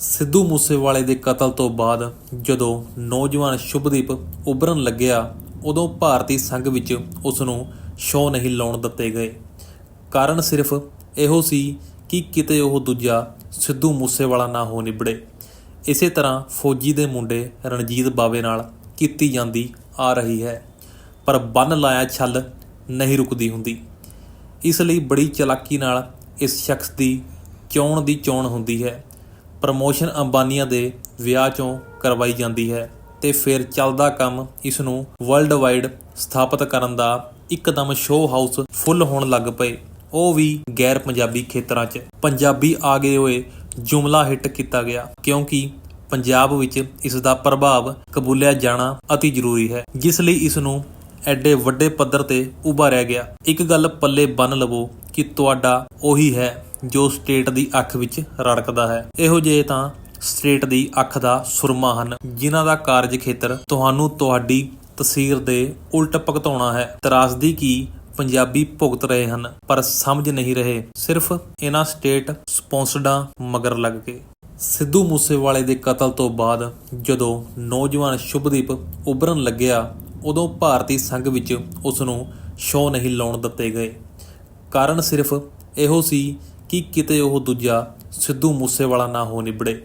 ਸਿੱਧੂ ਮੂਸੇਵਾਲੇ ਦੇ ਕਤਲ ਤੋਂ ਬਾਅਦ ਜਦੋਂ ਨੌਜਵਾਨ ਸ਼ੁਭਦੀਪ ਉਭਰਨ ਲੱਗਿਆ, ਉਦੋਂ ਭਾਰਤੀ ਸੰਘ ਵਿੱਚ ਉਸ ਨੂੰ ਸ਼ੋਅ ਨਹੀਂ ਲਾਉਣ ਦਿੱਤੇ ਗਏ। ਕਾਰਨ ਸਿਰਫ ਇਹੋ ਸੀ ਕਿ ਕਿਤੇ ਉਹ ਦੂਜਾ ਸਿੱਧੂ ਮੂਸੇਵਾਲਾ ਨਾ ਹੋ ਨਿਬੜੇ। ਇਸੇ ਤਰ੍ਹਾਂ ਫੌਜੀ ਦੇ ਮੁੰਡੇ ਰਣਜੀਤ ਬਾਵੇ ਨਾਲ ਕੀਤੀ ਜਾਂਦੀ ਆ ਰਹੀ ਹੈ, ਪਰ ਬੰਨ ਲਾਇਆ ਛੱਲ ਨਹੀਂ ਰੁਕਦੀ ਹੁੰਦੀ। ਇਸ ਲਈ ਬੜੀ ਚਲਾਕੀ ਨਾਲ ਇਸ ਸ਼ਖਸ ਦੀ ਚੋਣ ਦੀ ਚੋਣ ਹੁੰਦੀ ਹੈ। ਪ੍ਰਮੋਸ਼ਨ ਅੰਬਾਨੀਆਂ ਦੇ ਵਿਆਹ ਚੋਂ ਕਰਵਾਈ ਜਾਂਦੀ ਹੈ ਤੇ ਫਿਰ ਚੱਲਦਾ ਕੰਮ ਇਸ ਨੂੰ ਵਰਲਡ ਵਾਈਡ ਸਥਾਪਿਤ ਕਰਨ ਦਾ ਇੱਕਦਮ ਸ਼ੋਅ ਹਾਊਸ ਫੁੱਲ ਹੋਣ ਲੱਗ ਪਏ। ਉਹ ਵੀ ਗੈਰ ਪੰਜਾਬੀ ਖੇਤਰਾਂ 'ਚ। ਪੰਜਾਬੀ ਆ ਗਏ ਹੋਏ ਜੁਮਲਾ ਹਿੱਟ ਕੀਤਾ ਗਿਆ ਕਿਉਂਕਿ ਪੰਜਾਬ ਵਿੱਚ ਇਸ ਦਾ ਪ੍ਰਭਾਵ ਕਬੂਲਿਆ ਜਾਣਾ ਅਤੀ ਜ਼ਰੂਰੀ ਹੈ, ਜਿਸ ਲਈ ਇਸ ਨੂੰ ਐਡੇ ਵੱਡੇ ਪੱਧਰ ਤੇ ਉਭਾਰਿਆ ਗਿਆ। ਇੱਕ ਗੱਲ ਪੱਲੇ ਬੰਨ ਲਵੋ ਕਿ ਤੁਹਾਡਾ ਉਹੀ ਹੈ। ਜੋ ਸਟੇਟ ਦੀ ਅੱਖ ਵਿੱਚ ਰੜਕਦਾ ਹੈ। ਇਹੋ ਜਿਹੇ ਤਾਂ ਸਟੇਟ ਦੀ ਅੱਖ ਦਾ ਸੁਰਮਾ ਹਨ, ਜਿਨ੍ਹਾਂ ਦਾ ਕਾਰਜ ਖੇਤਰ ਤੁਹਾਨੂੰ ਤੁਹਾਡੀ ਤਸਵੀਰ ਦੇ ਉਲਟ ਭਗਤਾਉਣਾ ਹੈ। ਤਰਾਸਦੀ ਕੀ ਪੰਜਾਬੀ ਭੁਗਤ ਰਹੇ ਹਨ, ਪਰ ਸਮਝ ਨਹੀਂ ਰਹੇ। ਸਿਰਫ ਇਹਨਾਂ ਸਟੇਟ ਸਪਾਂਸਰਡਾਂ ਮਗਰ ਲੱਗ ਕੇ। ਸਿੱਧੂ ਮੂਸੇਵਾਲੇ ਦੇ ਕਤਲ ਤੋਂ ਬਾਅਦ ਜਦੋਂ ਨੌਜਵਾਨ ਸ਼ੁਭਦੀਪ ਉਭਰਨ ਲੱਗਿਆ, ਉਦੋਂ ਭਾਰਤੀ ਸੰਘ ਵਿੱਚ ਉਸ ਨੂੰ ਸ਼ੋਅ ਨਹੀਂ ਲਾਉਣ ਦਿੱਤੇ ਗਏ। ਕਾਰਨ ਸਿਰਫ ਇਹੋ ਸੀ ਕਿ ਕਿਤੇ ਉਹ ਦੂਜਾ ਸਿੱਧੂ ਮੂਸੇਵਾਲਾ ਨਾ ਹੋ ਨਿਬੜੇ।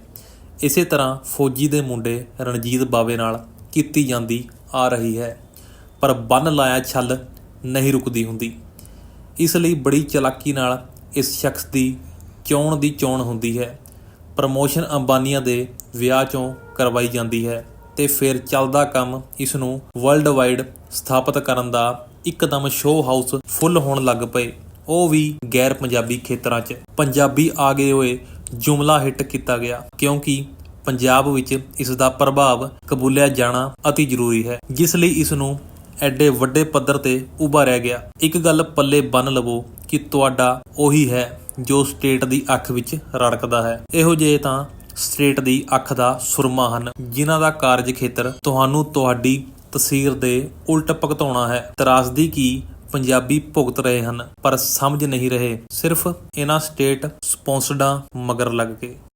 ਇਸੇ ਤਰ੍ਹਾਂ ਫੌਜੀ ਦੇ ਮੁੰਡੇ ਰਣਜੀਤ ਬਾਵੇ ਨਾਲ ਕੀਤੀ ਜਾਂਦੀ ਆ ਰਹੀ ਹੈ, ਪਰ ਬੰਨ ਲਾਇਆ ਛੱਲ ਨਹੀਂ ਰੁਕਦੀ ਹੁੰਦੀ। ਇਸ ਲਈ ਬੜੀ ਚਲਾਕੀ ਨਾਲ ਇਸ ਸ਼ਖਸ ਦੀ ਚੋਣ ਦੀ ਚੋਣ ਹੁੰਦੀ ਹੈ। ਪ੍ਰਮੋਸ਼ਨ ਅੰਬਾਨੀਆਂ ਦੇ ਵਿਆਹ ਚੋਂ ਕਰਵਾਈ ਜਾਂਦੀ ਹੈ ਤੇ ਫਿਰ ਚੱਲਦਾ ਕੰਮ ਇਸ ਨੂੰ ਵਰਲਡ ਵਾਈਡ ਸਥਾਪਿਤ ਕਰਨ ਦਾ ਇੱਕਦਮ ਸ਼ੋਅ ਹਾਊਸ ਫੁੱਲ ਹੋਣ ਲੱਗ ਪਏ। ਉਹ ਵੀ ਗੈਰ ਪੰਜਾਬੀ ਖੇਤਰਾਂ 'ਚ ਪੰਜਾਬੀ ਆ ਗਏ ਹੋਏ ਜੁਮਲਾ ਹਿੱਟ ਕੀਤਾ ਗਿਆ, ਕਿਉਂਕਿ ਪੰਜਾਬ ਵਿੱਚ ਇਸ ਦਾ ਪ੍ਰਭਾਵ ਕਬੂਲਿਆ ਜਾਣਾ ਅਤੀ ਜ਼ਰੂਰੀ ਹੈ, ਜਿਸ ਲਈ ਇਸ ਨੂੰ ਐਡੇ ਵੱਡੇ ਪੱਧਰ ਤੇ ਉਭਾਰਿਆ ਗਿਆ। ਇੱਕ ਗੱਲ ਪੱਲੇ ਬੰਨ ਲਵੋ ਕਿ ਤੁਹਾਡਾ ਉਹੀ ਹੈ ਜੋ ਸਟੇਟ ਦੀ ਅੱਖ ਵਿੱਚ ਰੜਕਦਾ ਹੈ। ਇਹੋ ਜਿਹੇ ਤਾਂ ਸਟੇਟ ਦੀ ਅੱਖ ਦਾ ਸੁਰਮਾ ਹਨ, ਜਿਨ੍ਹਾਂ ਦਾ ਕਾਰਜ ਖੇਤਰ ਤੁਹਾਨੂੰ ਤੁਹਾਡੀ ਤਸਵੀਰ ਦੇ ਉਲਟ ਭਗਤਾਉਣਾ ਹੈ। ਤਰਾਸਦੀ ਕੀ ਪੰਜਾਬੀ ਭੁਗਤ ਰਹੇ ਹਨ, ਪਰ ਸਮਝ ਨਹੀਂ ਰਹੇ, ਸਿਰਫ ਇਹਨਾਂ ਸਟੇਟ ਸਪਾਂਸਰਡਾਂ ਮਗਰ ਲੱਗ ਕੇ।